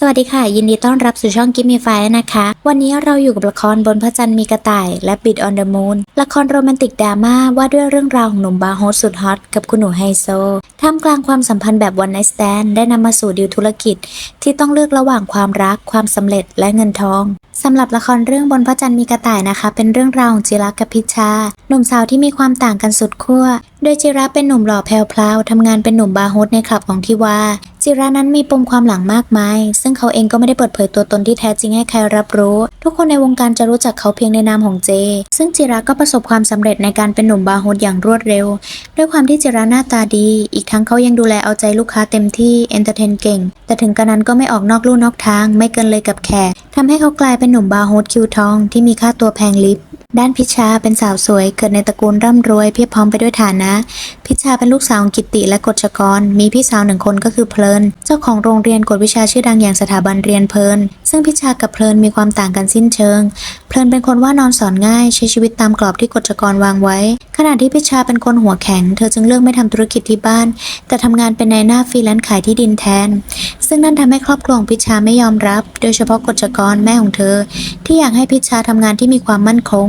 สวัสดีค่ะ ยินดีต้อนรับสู่ช่องกิมมี่ไฟนะคะ วันนี้เราอยู่กับละครบนพระจันทร์มีกระต่าย และปิดออนเดอะมูนละครโรแมนติกดราม่าว่าด้วยเรื่องราวของหนุ่มบาร์โฮสสุดฮอตกับคุณหนูไฮโซท่ามกลางความสัมพันธ์แบบวันไนสแตนได้นำมาสู่ดีลธุรกิจ ที่ต้องเลือกระหว่างความรักความสำเร็จและเงินทองสำหรับละครเรื่องบนพระจันทร์มีกระต่ายนะคะ เป็นเรื่องราวของจิรักกับพิชชาหนุ่มสาวที่มีความต่างกันสุดขั้วโดยจิระเป็นหนุ่มหล่อแพรวๆทำงานเป็นหนุ่มบาร์โฮสในคลับของทิวา จิระนั้นมีปมความหลังมากมาย ซึ่งเขาเองก็ไม่ได้เปิดเผยตัวตนที่แท้จริงให้ใครรับรู้ ทุกคนในวงการจะรู้จักเขาเพียงในนามของเจ ซึ่งจิระก็ประสบความสำเร็จในการเป็นหนุ่มบาร์โฮสอย่างรวดเร็ว ด้วยความที่จิระหน้าตาดี อีกทั้งเขายังดูแลเอาใจลูกค้าเต็มที่เอนเตอร์เทนเก่ง แต่ถึงกระนั้นก็ไม่ออกนอกลู่นอกทาง ไม่เกินเลยกับแขกทำให้เขากลายเป็นหนุ่มบาร์โฮสคิวทองที่มีค่าตัวแพงลิบ ด้านพิชาเป็นสาวสวยเกิดในตระกูลร่ำรวยเพียบพร้อมไปด้วยฐานะ พิชาเป็นลูกสาวของกิตติและกฎชกร มีพี่สาวหนึ่งคนก็คือเพลิน เจ้าของโรงเรียนกฎวิชาชื่อดังอย่างสถาบันเรียนเพลิน ซึ่งพิชากับเพลินมีความต่างกันสิ้นเชิง เพลินเป็นคนว่านอนสอนง่าย ใช้ชีวิตตามกรอบที่กฎชกรวางไว้ ขณะที่พิชาเป็นคนหัวแข็ง เธอจึงเลือกไม่ทำธุรกิจที่บ้าน แต่ทำงานเป็นนายหน้าฟรีแลนซ์ขายที่ดินแทน ซึ่งนั่นทำให้ครอบครัวของพิชาไม่ยอมรับ โดยเฉพาะกฎชกรแม่ของเธอ ที่อยากให้พิชาทำงานที่มีความมั่นคง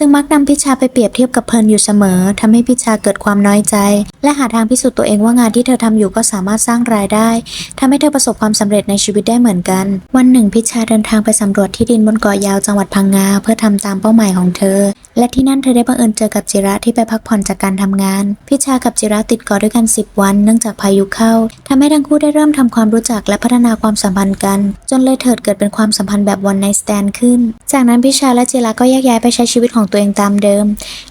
จึงมักนำพิชาไปเปรียบเทียบกับเพลินอยู่เสมอทำให้พิชาเกิดความน้อยใจ และหาทางพิสูจน์ตัวเองว่างานที่เธอทำอยู่ก็สามารถสร้างรายได้ทำให้เธอประสบความสำเร็จในชีวิตได้เหมือนกัน วันหนึ่งพิชาเดินทางไปสำรวจที่ดินบนเกาะยาวจังหวัดพังงาเพื่อทำตามเป้าหมายของเธอ และที่นั่นเธอได้บังเอิญเจอกับจิระที่ไปพักผ่อนจากการทำงาน พิชากับจิระติดเกาะด้วยกัน 10 วัน เนื่องจากพายุเข้าทำให้ทั้งคู่ได้เริ่มทำความรู้จักและพัฒนาความสัมพันธ์กัน จนเลยเถิดเกิดเป็นความสัมพันธ์แบบวันไนสแตนขึ้น จากนั้นพิชาและจิระก็แยกย้ายไปใช้ชีวิตของตัวเองตามเดิม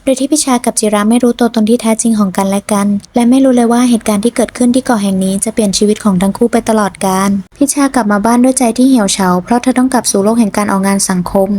โดยที่พิชากับจิระไม่รู้ตัวตนที่แท้จริงของกันและกัน และไม่รู้เลยว่าเหตุการณ์ที่เกิดขึ้นที่เกาะแห่งนี้จะเปลี่ยนชีวิตของทั้งคู่ไปตลอดกาลพิชากลับมาบ้านด้วยใจที่เหี่ยวเฉาเพราะเธอต้องกลับสู่โลกแห่งการออกงานสังคม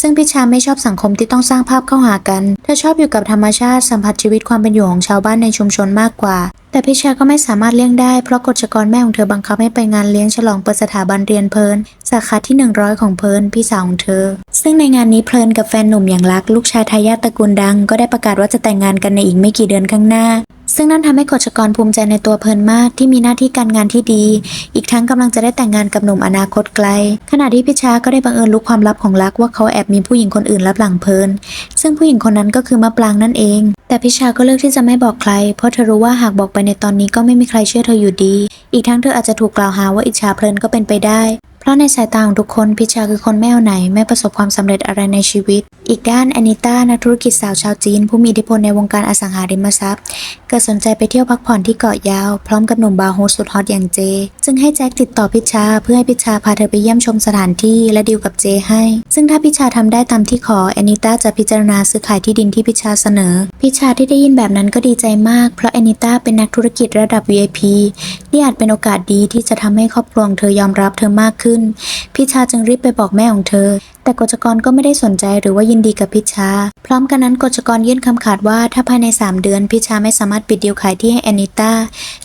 ซึ่งพิชาไม่ชอบสังคมที่ต้องสร้างภาพเข้าหากัน เธอชอบอยู่กับธรรมชาติสัมผัสชีวิตความเป็นอยู่ของชาวบ้านในชุมชนมากกว่า แต่พิชาก็ไม่สามารถเลี่ยงได้เพราะกฎชกรแม่ของเธอบังคับให้ไปงานเลี้ยงฉลองเปิดสถาบันเรียนเพลินสาขาที่ 100 ของเพลินพี่สาวของเธอ ซึ่งในงานนี้เพลินกับแฟนหนุ่มอย่างรัก ลูกชายทายาทตระกูลดัง ก็ได้ประกาศว่าจะแต่งงานกันในอีกไม่กี่เดือนข้างหน้า ซึ่งนั่นทำให้กฎชกรภูมิใจในตัวเพลินมากที่มีหน้าที่การงานที่ดี อีกทั้งกำลังจะได้แต่งงานกับหนุ่มอนาคตไกล ขณะที่พิชาก็ได้บังเอิญรู้ความลับของรักว่าเขาแอบมีผู้หญิงคนอื่นรับหลังเพลิน ซึ่งผู้หญิงคนนั้นก็คือมะปรางนั่นเอง แต่พิชาก็เลือกที่จะไม่บอกใคร เพราะเธอรู้ว่าหากบอกไปในตอนนี้ก็ไม่มีใครเชื่อเธออยู่ดี อีกทั้งเธออาจจะถูกกล่าวหาว่าอิจฉาเพลินก็เป็นไปได้ เพราะในสายตาของทุกคนพิชาคือคนไม่เอาไหน ไม่ประสบความสำเร็จอะไรในชีวิต อีกด้านแอนิต้านักธุรกิจสาวชาวจีน ผู้มีอิทธิพลในวงการอสังหาริมทรัพย์เกิดสนใจไปเที่ยวพักผ่อนที่เกาะยาว พร้อมกับหนุ่มบาร์โฮสสุดฮอตอย่างเจ จึงให้แจ็คติดต่อพิชาเพื่อให้พิชาพาเธอไปเยี่ยมชมสถานที่และดีลกับเจให้ ซึ่งถ้าพิชาทำได้ตามที่ขอแอนิต้าจะพิจารณาซื้อขายที่ดินที่พิชาเสนอ พิชาที่ได้ยินแบบนั้นก็ดีใจมาก เพราะแอนิต้าเป็นนักธุรกิจระดับ VIP นี่อาจเป็นโอกาสดีที่จะทำให้ครอบครัวเธอยอมรับเธอมากขึ้นพิชาจึงรีบไปบอกแม่ของเธอ แต่กฎชกรก็ไม่ได้สนใจหรือว่ายินดีกับพิชา พร้อมกันนั้นกฎชกรยื่นคำขาดว่าถ้าภายใน 3 เดือน พิชาไม่สามารถปิดดีลขายที่ให้แอนิต้า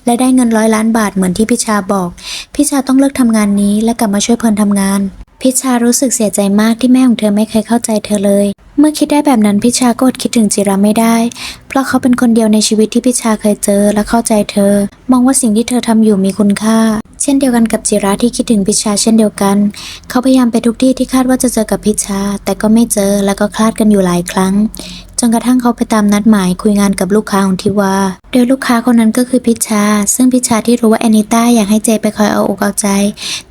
และได้เงินร้อยล้านบาทเหมือนที่พิชาบอก พิชาต้องเลิกทำงานนี้และกลับมาช่วยเพลินทำงาน พิชารู้สึกเสียใจมากที่แม่ของเธอไม่เคยเข้าใจเธอเลย เมื่อคิดได้แบบนั้นพิชาก็อดคิดถึงจิราไม่ได้ เพราะเขาเป็นคนเดียวในชีวิตที่พิชาเคยเจอและเข้าใจเธอ มองว่าสิ่งที่เธอทำอยู่มีคุณค่า เช่นเดียวกันกับจิระที่คิดถึงพิชาเช่นเดียวกัน เขาพยายามไปทุกที่ที่คาดว่าจะเจอกับพิชา แต่ก็ไม่เจอแล้วก็คลาดกันอยู่หลายครั้ง จนกระทั่งเขาไปตามนัดหมายคุยงานกับลูกค้าของทิวา โดยลูกค้าคนนั้นก็คือพิชา ซึ่งพิชาที่รู้ว่าแอนิต้าอยากให้เจไปคอยเอาอกเอาใจ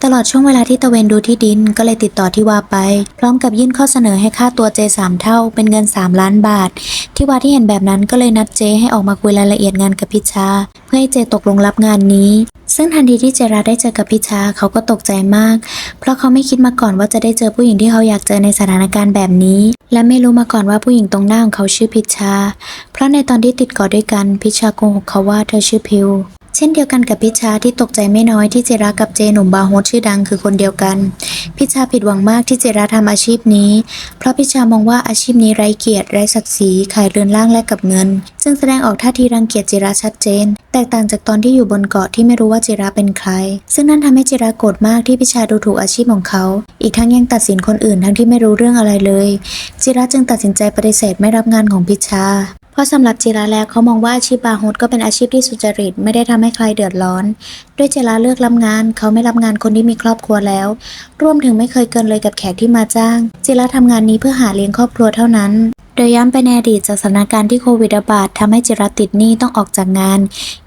ตลอดช่วงเวลาที่ตะเวนดูที่ดินก็เลยติดต่อทิวาไป พร้อมกับยื่นข้อเสนอให้ค่าตัวเจสามเท่าเป็นเงิน 3 ล้านบาท ทิวาที่เห็นแบบนั้นก็เลยนัดเจให้ออกมาคุยรายละเอียดงานกับพิชา เพื่อให้เจตกลงรับงานนี้ ซึ่งทันทีที่เจราได้เจอกับพิชาเขาก็ตกใจมาก เพราะเขาไม่คิดมาก่อนว่าจะได้เจอผู้หญิงที่เขาอยากเจอในสถานการณ์แบบนี้ และไม่รู้มาก่อนว่าผู้หญิงตรงหน้าของเขาชื่อพิชา เพราะในตอนที่ติดกอดด้วยกันพิชาโกหกเขาว่าเธอชื่อพิว เช่นเดียวกันกับพิชาที่ตกใจไม่น้อยที่เจรากับเจหนุ่มบาโฮสชื่อดังคือคนเดียวกัน พิชาผิดหวังมากที่เจราทำอาชีพนี้ เพราะพิชามองว่าอาชีพนี้ไร้เกียรติไร้ศักดิ์ศรีขายเรือนร่างแลกกับเงิน ซึ่งแสดงออกท่าทีรังเกียจเจราชัดเจน แตกต่างจากตอนที่อยู่บนเกาะที่ไม่รู้ว่าเจราเป็นใคร ซึ่งนั่นทำให้เจราโกรธมากที่พิชาดูถูกอาชีพของเขา อีกทั้งยังตัดสินคนอื่นทั้งที่ไม่รู้เรื่องอะไรเลย เจระจึงตัดสินใจปฏิเสธไม่รับงานของพิชา เพราะสำหรับจิราแล้วเขามองว่าอาชีพบาร์โฮสก็เป็นอาชีพที่สุจริต ไม่ได้ทำให้ใครเดือดร้อน ด้วยจิราเลือกรับงาน เขาไม่รับงานคนที่มีครอบครัวแล้ว รวมถึงไม่เคยเกินเลยกับแขกที่มาจ้าง จิราทำงานนี้เพื่อหาเลี้ยงครอบครัวเท่านั้น โดยย้ำไปในอดีตจากสถานการณ์ที่โควิดระบาดทำให้จิระติดหนี้ต้องออกจากงาน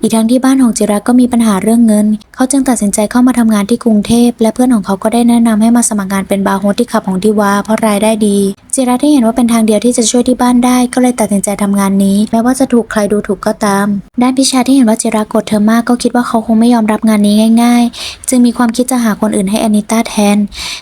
อีกทั้งที่บ้านของจิระก็มีปัญหาเรื่องเงิน เขาจึงตัดสินใจเข้ามาทำงานที่กรุงเทพ และเพื่อนของเขาก็ได้แนะนำให้มาสมัครงานเป็นบาร์โฮสที่ขับของทิวาเพราะรายได้ดี จิระที่เห็นว่าเป็นทางเดียวที่จะช่วยที่บ้านได้ ก็เลยตัดสินใจทำงานนี้ แม้ว่าจะถูกใครดูถูกก็ตาม ด้านพิชาที่เห็นว่าจิระกรธเธอมากก็คิดว่าเขาคงไม่ยอมรับงานนี้ง่าย ๆ จึงมีความคิดจะหาคนอื่นให้แอนิต้าแทน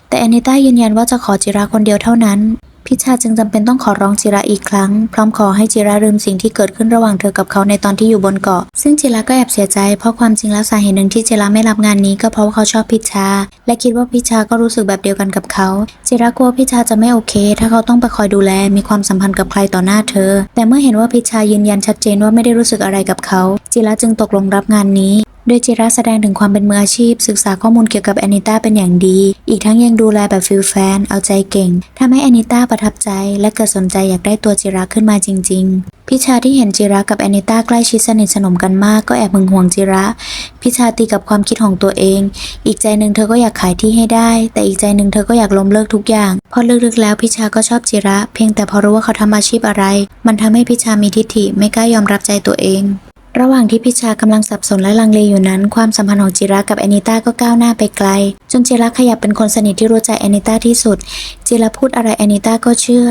แต่แอนิต้ายืนยันว่าจะขอจิระคนเดียวเท่านั้น พิชาจึงจำเป็นต้องขอร้องจิระอีกครั้ง พร้อมขอให้จิระลืมสิ่งที่เกิดขึ้นระหว่างเธอกับเขาในตอนที่อยู่บนเกาะ ซึ่งจิระก็แอบเสียใจเพราะความจริงแล้วสาเหตุหนึ่งที่จิระไม่รับงานนี้ก็เพราะว่าเขาชอบพิชา และคิดว่าพิชาก็รู้สึกแบบเดียวกันกับเขา จิระกลัวพิชาจะไม่โอเค ถ้าเขาต้องไปคอยดูแลมีความสัมพันธ์กับใครต่อหน้าเธอ แต่เมื่อเห็นว่าพิชายืนยันชัดเจนว่าไม่ได้รู้สึกอะไรกับเขา จิระจึงตกลงรับงานนี้ โดยจิระแสดงถึงความเป็นมืออาชีพ ศึกษาข้อมูลเกี่ยวกับแอนิต้าเป็นอย่างดี อีกทั้งยังดูแลแบบฟิลแฟน เอาใจเก่งทำให้แอนิต้าประทับใจ และเกิดสนใจอยากได้ตัวจิระขึ้นมาจริง ๆพิชาที่เห็นจิระกับแอนิต้าใกล้ชิดสนิทสนมกันมากก็แอบมึงห่วงจิระ พิชาตีกับความคิดของตัวเอง อีกใจหนึ่งเธอก็อยากขายที่ให้ได้ แต่อีกใจหนึ่งเธอก็อยากล้มเลิกทุกอย่างพราะลึกๆแล้วพิชาก็ชอบจิระ เพียงแต่พอรู้ว่าเขาทำอาชีพอะไร มันทำให้พิชามีทิฐิไม่กล้ายอมรับใจตัวเอง ระหว่างที่พิชากำลังสับสนและลังเลอยู่นั้น ความสัมพันธ์ของจิระกับแอนิต้าก็ก้าวหน้าไปไกล จนจิระขยับเป็นคนสนิทที่รู้ใจแอนิต้าที่สุด จิระพูดอะไรแอนิต้าก็เชื่อ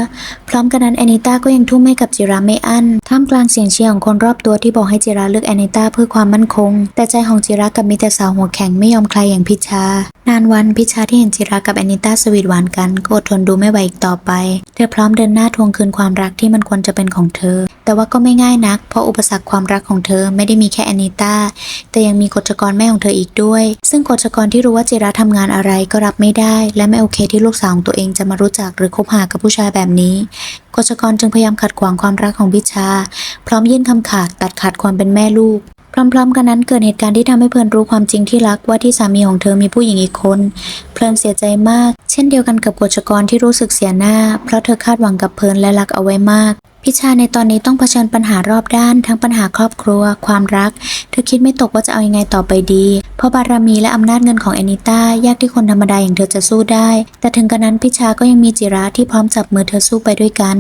พร้อมกันนั้นแอนิต้าก็ยังทุ่มให้กับจิระไม่อั้น ท่ามกลางเสียงเชียร์ของคนรอบตัวที่บอกให้จิระเลือกแอนิต้าเพื่อความมั่นคง แต่ใจของจิระกับมีแต่สาวหัวแข็งไม่ยอมใคลายอย่างพิชา นานวันพิชาที่เห็นจิระกับแอนิต้าสวีทหวานกันก็อดทนดูไม่ไหวอีกต่อไป เธอพร้อมเดินหน้าทวงคืนความรักที่มันควรจะเป็นของเธอ แต่ว่าก็ไม่ง่ายนัก เพราะอุปสรรคความรักของเธอไม่ได้มีแค่อนิตาแต่ยังมีกฎจกรแม่ของเธออีกด้วย ซึ่งกฎจกรที่รู้ว่าจิระทำงานอะไรก็รับไม่ได้ และไม่โอเคที่ลูกสาวของตัวเองจะมารู้จักหรือคบหากับผู้ชายแบบนี้กฎจกรจึงพยายามขัดขวางความรักของพิชา พร้อมยื่นคำขาดตัดขาดความเป็นแม่ลูกพร้อมๆ กันนั้นเกิดเหตุการณ์ที่ทำให้เพลินรู้ความจริงที่รักว่าที่สามีของเธอมีผู้หญิงอีกคน เพลินเสียใจมาก เช่นเดียวกันกับกฎจกรที่รู้สึกเสียหน้า เพราะเธอคาดหวังกับเพลินและรักเอาไว้มาก พิชาในตอนนี้ต้องเผชิญปัญหารอบด้าน ทั้งปัญหาครอบครัว ความรัก เธอคิดไม่ตกว่าจะเอายังไงต่อไปดี เพราะบารมีและอำนาจเงินของแอนิต้ายากที่คนธรรมดาอย่างเธอจะสู้ได้ แต่ถึงกระนั้นพิชาก็ยังมีจิระที่พร้อมจับมือเธอสู้ไปด้วยกัน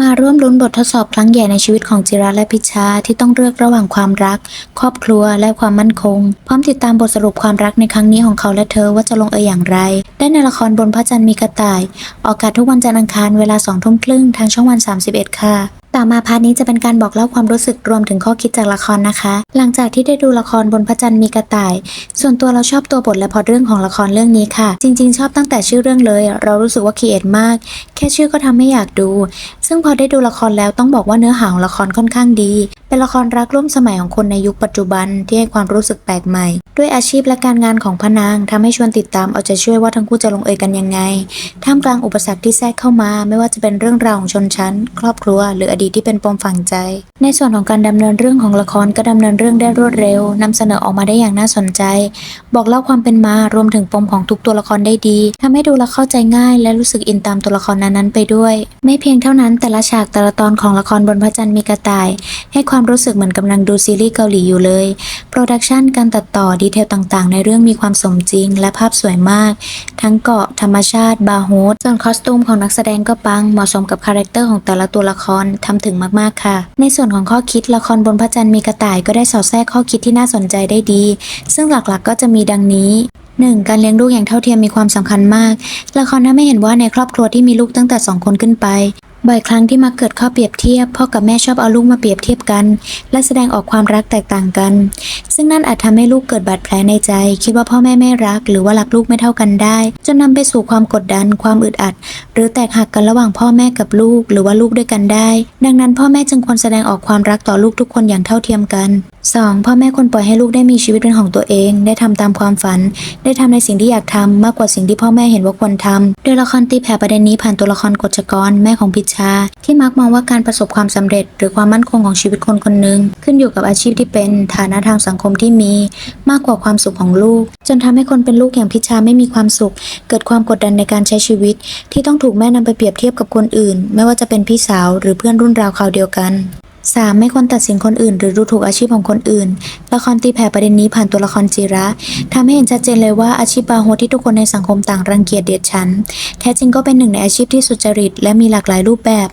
มาร่วมลุ้นบททดสอบครั้งใหญ่ในชีวิตของจิระและพิชาที่ต้องเลือกระหว่างความรัก ครอบครัวและความมั่นคง พร้อมติดตามบทสรุปความรักในครั้งนี้ของเขาและเธอว่าจะลงเอยอย่างไร ได้ในละครบนพระจันทร์มีกระต่าย ออกอากาศทุกวันจันทร์อังคารเวลาสองทุ่มครึ่งทางช่องวัน 31 ค่ะต่อมาพาร์ทนี้จะเป็นการบอกเล่าความรู้สึกรวมถึงข้อคิดจากละครนะคะ หลังจากที่ได้ดูละครบนพระจันทร์มีกระต่าย ส่วนตัวเราชอบตัวบทและพอเรื่องของละครเรื่องนี้ค่ะ จริง ๆ ชอบตั้งแต่ชื่อเรื่องเลย เรารู้สึกว่าคีเอทมาก แค่ชื่อก็ทำให้อยากดู ซึ่งพอได้ดูละครแล้วต้องบอกว่าเนื้อหาของละครค่อนข้างดี เป็นละครรักร่วมสมัยของคนในยุคปัจจุบันที่ให้ความรู้สึกแปลกใหม่ ด้วยอาชีพและการงานของพนางทำให้ชวนติดตามเอาใจช่วยว่าทั้งคู่จะลงเอยกันยังไง ท่ามกลางอุปสรรคที่แทรกเข้ามา ไม่ว่าจะเป็นเรื่องราวของชนชั้น ครอบครัว หรืออดีตที่เป็นปมฝังใจ ในส่วนของการดำเนินเรื่องของละครก็ดำเนินเรื่องได้รวดเร็วนำเสนอออกมาได้อย่างน่าสนใจ บอกเล่าความเป็นมารวมถึงปมของทุกตัวละครได้ดีทำให้ดูและเข้าใจง่าย และรู้สึกอินตามตัวละครนั้นๆไปด้วย ไม่เพียงเท่านั้นแต่ละฉากแต่ละตอนของละครบนพระจันทร์มีกระต่าย ให้ความรู้สึกเหมือนกำลังดูซีรีส์เกาหลีอยู่เลย โปรดักชันการตัดต่อดีเทลต่างๆ ในเรื่องมีความสมจริง และภาพสวยมาก ทั้งเกาะธรรมชาติบาร์โฮสส่วนคอสตูมของนักแสดงก็ปังเหมาะสมกับคาแรคเตอร์ของแต่ละตัวละครทำถึงมากๆค่ะ ในส่วนของข้อคิดละครบนพระจันทร์มีกระต่ายก็ได้สอดแทรกข้อคิดที่น่าสนใจได้ดี ซึ่งหลักๆก็จะมีดังนี้ 1. การเลี้ยงลูกอย่างเท่าเทียมมีความสำคัญมาก ละครนั้นไม่เห็นว่าในครอบครัวที่มีลูกตั้งแต่สองคนขึ้นไป บ่อยครั้งที่มักเกิดข้อเปรียบเทียบ พ่อกับแม่ชอบเอาลูกมาเปรียบเทียบกัน และแสดงออกความรักแตกต่างกัน ซึ่งนั่นอาจทำให้ลูกเกิดบาดแผลในใจ คิดว่าพ่อแม่ไม่รัก หรือว่ารักลูกไม่เท่ากันได้ จนนำไปสู่ความกดดัน ความอึดอัด หรือแตกหักกันระหว่างพ่อแม่กับลูก หรือว่าลูกด้วยกันได้ ดังนั้นพ่อแม่จึงควรแสดงออกความรักต่อลูกทุกคนอย่างเท่าเทียมกัน 2. พ่อแม่ควรปล่อยให้ลูกได้มีชีวิตเป็นของตัวเอง ได้ทำตามความฝัน ได้ทำในสิ่งที่อยากทำมากกว่าสิ่งที่พ่อแม่เห็นว่าควรทำโดยละครตีแผ่ประเด็นนี้ผ่านตัวละครกฎจกร แม่ของพิชชา ที่มักมองว่าการประสบความสำเร็จ หรือความมั่นคงของชีวิตคนคนหนึ่งขึ้นอยู่กับอาชีพที่เป็นฐานะทางสังคมที่มี มากกว่าความสุขของลูก จนทำให้คนเป็นลูกอย่างพิชชาไม่มีความสุข เกิดความกดดันในการใช้ชีวิต ที่ต้องถูกแม่นำไปเปรียบเทียบกับคนอื่น ไม่ว่าจะเป็นพี่สาว หรือเพื่อนรุ่นราวคราวเดียวกัน 3. ไม่ควรตัดสินคนอื่น หรือดูถูกอาชีพของคนอื่น ละครตีแผ่ประเด็นนี้ผ่านตัวละครจิระทำให้เห็นชัดเจนเลยว่าอาชีพบาโฮที่ทุกคนในสังคมต่างรังเกียจเดียดฉัน แท้จริงก็เป็นหนึ่งในอาชีพที่สุจริต และมีหลากหลายรูปแบบ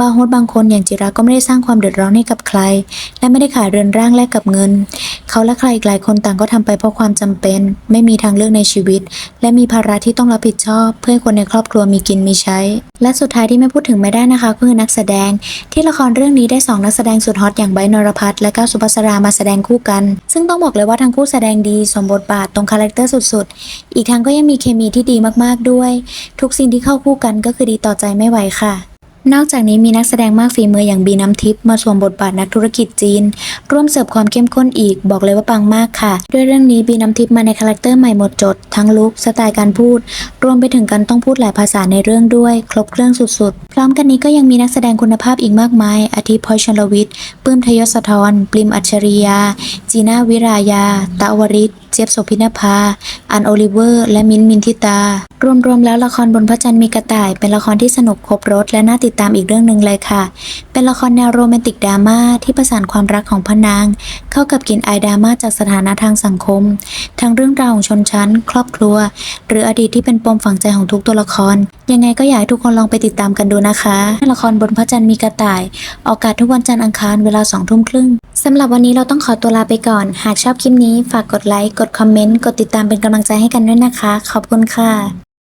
บาร์โฮสบางคนอย่างจิระก็ไม่ได้สร้างความเดือดร้อนให้กับใคร และไม่ได้ขายเรือนร่างแลกกับเงิน เขาและใครอีกหลายคนต่างก็ทำไปเพราะความจำเป็น ไม่มีทางเลือกในชีวิต และมีภาระที่ต้องรับผิดชอบ เพื่อคนในครอบครัวมีกินมีใช้ และสุดท้ายที่ไม่พูดถึงไม่ได้นะคะคือนักแสดง ที่ละครเรื่องนี้ได้สองนักแสดงสุดฮอตอย่างไบนรพัฒน์และก้าวสุภัสรามาแสดงคู่กัน ซึ่งต้องบอกเลยว่าทั้งคู่แสดงดีสมบทบาทตรงคาแรคเตอร์สุดๆ อีกทั้งก็ยังมีเคมีที่ดีมากๆด้วย ทุกสิ่งที่เข้าคู่กันก็คือดีต่อใจไม่ไหวค่ะ นอกจากนี้มีนักแสดงมากฝีมืออย่างบีน้ำทิพย์มาสวมบทบาทนักธุรกิจจีน ร่วมเสิร์ฟความเข้มข้นอีก บอกเลยว่าปังมากค่ะ ด้วยเรื่องนี้บีน้ำทิพย์มาในคาแรคเตอร์ใหม่หมดจด ทั้งลุคสไตล์การพูด รวมไปถึงการต้องพูดหลายภาษาในเรื่องด้วย ครบเครื่องสุดๆ พร้อมกันนี้ก็ยังมีนักแสดงคุณภาพอีกมากมาย อาทิพอยชลวิทย์ปื้มทยศธรปริมอัจฉริยา จีน่าวิรายาตะวริศเจี๊ยบโสพินภา อันโอลิเวอร์ และมิ้นมินทิตา รวมๆแล้วละครบนพระจันทร์มีกระต่าย เป็นละครที่สนุกครบรถและน่าติดตามอีกเรื่องหนึ่งเลยค่ะ เป็นละครแนวโรแมนติกดราม่าที่ประสานความรักของพระนาง เข้ากับกลิ่นอายดราม่าจากสถานะทางสังคม ทั้งเรื่องราวของชนชั้น ครอบครัว หรืออดีตที่เป็นปมฝังใจของทุกตัวละคร ยังไงก็อยากให้ทุกคนลองไปติดตามกันดูนะคะละครบนพระจันทร์มีกระต่าย ออกอากาศทุกวันจันทร์อังคารเวลาสองทุ่มครึ่งสำหรับวันนี้เราต้องขอตัวลาไปก่อน หากชอบคลิปนี้ ฝากกดไลค์ กดคอมเมนต์ กดติดตามเป็นกำลังใจให้กันด้วยนะคะ ขอบคุณค่ะ